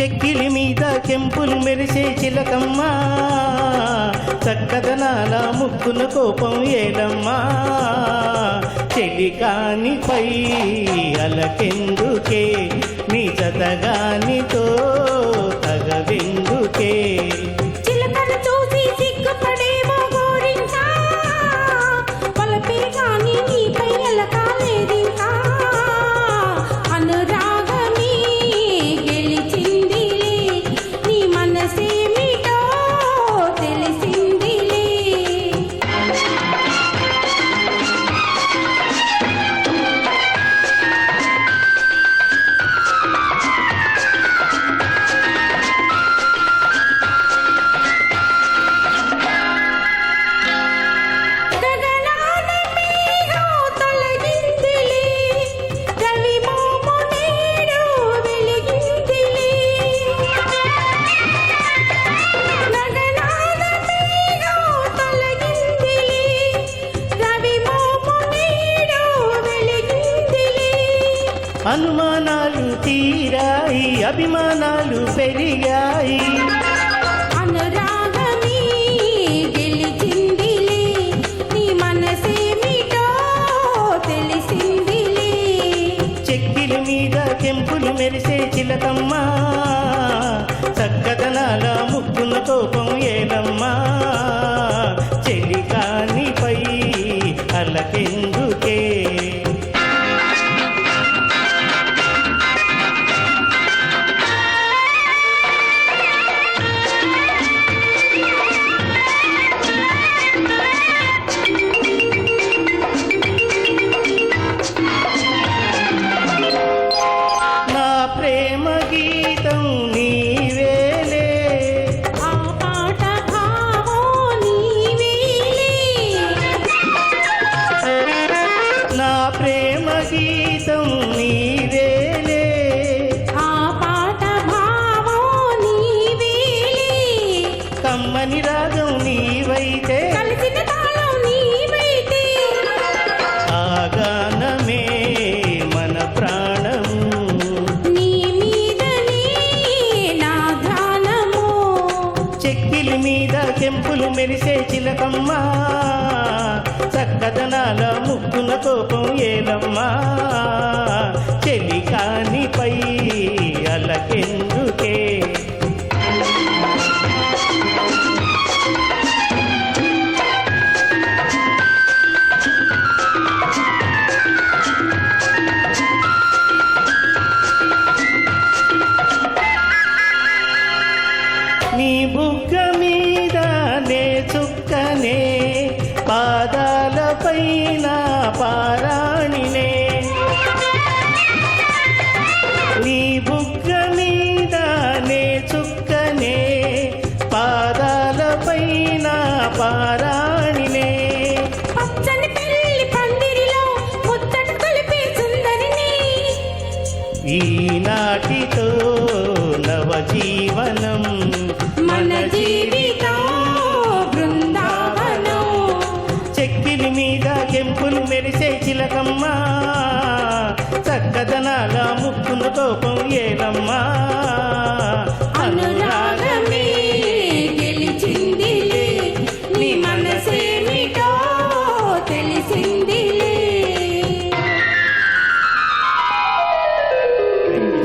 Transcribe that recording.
చెక్కిలి మీద కెంపులు మెరిసే చిలకమ్మ. చక్కదనాల ముక్కున కోపం ఏలమ్మా. చెలికాని పై అలకెందుకే నీ చదగా అనుమానాలు తీరాయి అభిమానాలు పెరిగాయి. అనురా గీతం నీవేలే ఆ పాట భావో నీవేలే కమ్మని రాగం నీవైతే కలిసిన చెక్కిలి మీద కెంపులు మెరిసే చిలకమ్మ. చక్కదనాల ముక్కున కోపం ఏలమ్మా. చెలికానిపై పారాణినే. పచ్చని పెళ్ళి పందిరిలో ముచ్చట కలిపే సుందరిని. ఈనాటితో నవజీవనం మన జీవితం బృందావనం. చెక్కిలి మీద కెంపులు మెరిసే చిలకమ్మా చక్కదనాల ముక్కున కోపం ఏలమ్మా.